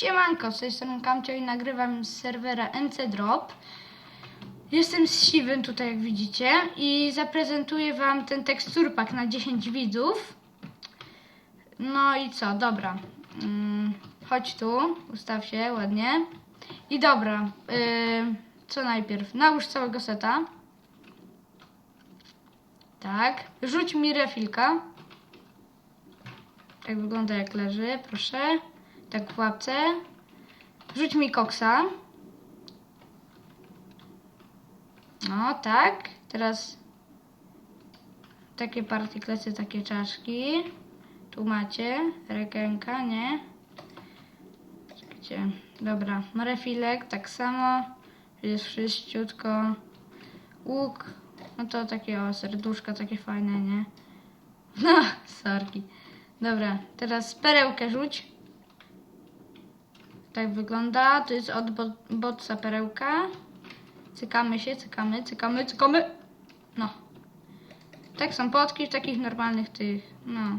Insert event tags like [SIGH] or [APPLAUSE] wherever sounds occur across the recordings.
Siemanko, z tej strony Kamcio i nagrywam z serwera NC Drop. Jestem z Siwym tutaj jak widzicie i zaprezentuję wam ten teksturpak na 10 widzów. No i co, dobra. Mm, chodź tu, ustaw się ładnie. I dobra, yy, co najpierw? Nałóż całego seta. Tak. Rzuć mi refilka. Tak wygląda jak leży, proszę. Tak w łapce. Rzuć mi koksa. No, tak. Teraz takie partyklesy, takie czaszki. Tu macie. Rekenka, nie? Czekajcie. Dobra. Refilek, tak samo. Jest wszyściutko. Łuk. No to takie o, serduszka takie fajne, nie? No, [LAUGHS] sorki. Dobra, teraz perełkę rzuć. Tak wygląda. To jest od bo- botsa perełka. Cykamy się, cykamy, cykamy, cykamy. No. Tak są potki w takich normalnych tych, no,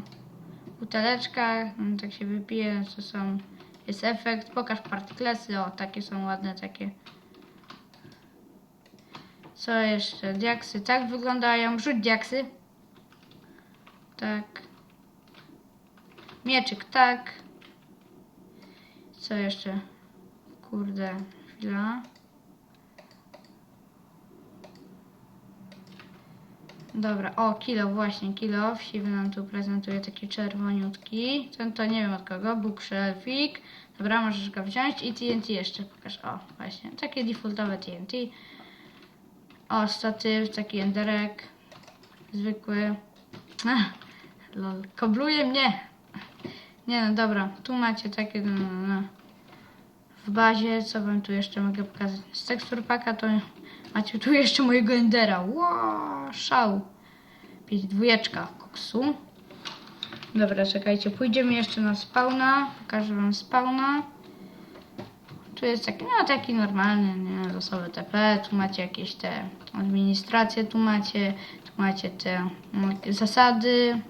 buteleczkach. No, tak się wypije, to są, jest efekt. Pokaż partyklesy, o, takie są ładne, takie. Co jeszcze? Diaksy tak wyglądają. Rzuć diaksy. Tak. Mieczyk tak. Co jeszcze? Kurde, chwila. Dobra, o, kilo, właśnie, kilo. Siwy nam tu prezentuje taki czerwoniutki. Ten to nie wiem od kogo, bookshelfik. Dobra, możesz go wziąć i TNT jeszcze pokaż. O, właśnie, takie defaultowe TNT. O, statyw, taki enderek. Zwykły. Ach, lol, kobluje mnie. Nie no, dobra, tu macie takie, no, no, no. W bazie, co wam tu jeszcze mogę pokazać? Z tekstur paka to macie tu jeszcze mojego endera. Wow, szał. Pięć dwójeczka koksu. Dobra, czekajcie, pójdziemy jeszcze na spawna. Pokażę wam spawna. Tu jest taki, no taki normalny, nie, losowy TP. Tu macie jakieś te administracje, tu macie, tu macie te mm, zasady.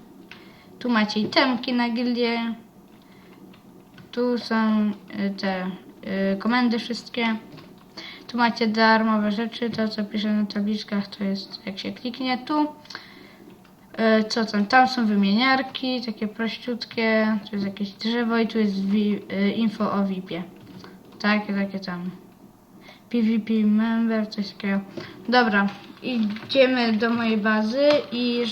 Tu macie itemki na gildię. Tu są y, te komendy wszystkie. Tu macie darmowe rzeczy. To co piszę na tabliczkach to jest jak się kliknie tu. Y, Co tam? Tam są wymieniarki, takie prościutkie. Tu jest jakieś drzewo i tu jest y, info o VIP-ie. Takie, takie tam. PvP member, coś takiego. Dobra, idziemy do mojej bazy i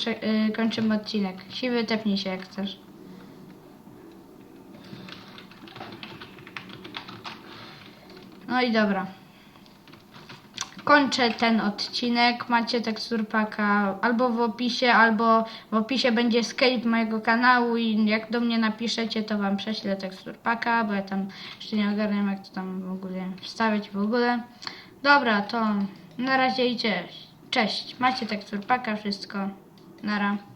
y, kończymy odcinek. Siwy, tepnij się jak chcesz. No i dobra. Kończę ten odcinek. Macie teksturpaka albo w opisie, albo w opisie będzie skate mojego kanału i jak do mnie napiszecie, to wam prześlę teksturpaka, bo ja tam jeszcze nie ogarniam jak to tam w ogóle wstawiać w ogóle. Dobra, to na razie i cześć. Cześć. Macie teksturpaka, wszystko. Nara.